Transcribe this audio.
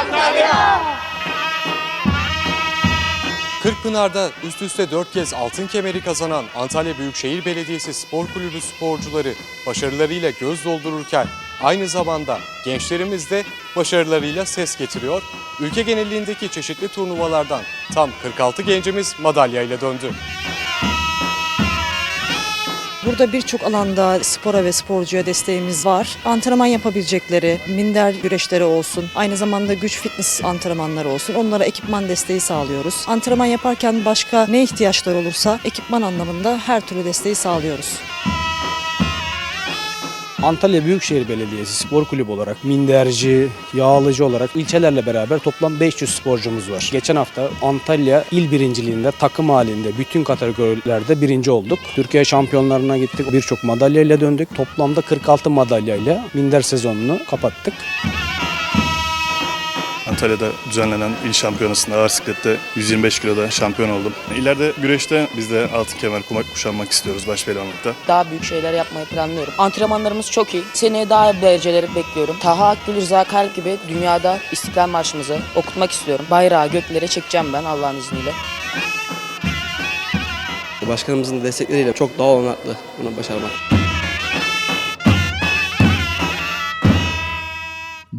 Antalya! Kırkpınar'da üst üste dört kez altın kemeri kazanan Antalya Büyükşehir Belediyesi Spor Kulübü sporcuları başarılarıyla göz doldururken aynı zamanda gençlerimiz de başarılarıyla ses getiriyor. Ülke genelliğindeki çeşitli turnuvalardan tam 46 gencimiz madalyayla döndü. Burada birçok alanda spora ve sporcuya desteğimiz var. Antrenman yapabilecekleri, minder güreşleri olsun, aynı zamanda güç fitness antrenmanları olsun. Onlara ekipman desteği sağlıyoruz. Antrenman yaparken başka ne ihtiyaçlar olursa ekipman anlamında her türlü desteği sağlıyoruz. Antalya Büyükşehir Belediyesi Spor Kulübü olarak minderci, yağlıcı olarak ilçelerle beraber toplam 500 sporcumuz var. Geçen hafta Antalya il birinciliğinde takım halinde bütün kategorilerde birinci olduk. Türkiye şampiyonlarına gittik. Birçok madalyayla döndük. Toplamda 46 madalyayla minder sezonunu kapattık. Antalya'da düzenlenen il şampiyonasında ağır siklette 125 kiloda şampiyon oldum. İleride güreşte biz de altın kemer kumak kuşanmak istiyoruz başpehlivanlıkta. Daha büyük şeyler yapmayı planlıyorum. Antrenmanlarımız çok iyi. Seneye daha iyi dereceleri bekliyorum. Taha Akgül Rıza Kalp gibi dünyada İstiklal Marşımızı okutmak istiyorum. Bayrağı göklere çekeceğim ben Allah'ın izniyle. Başkanımızın destekleriyle çok daha olanaklı bunu başarmak.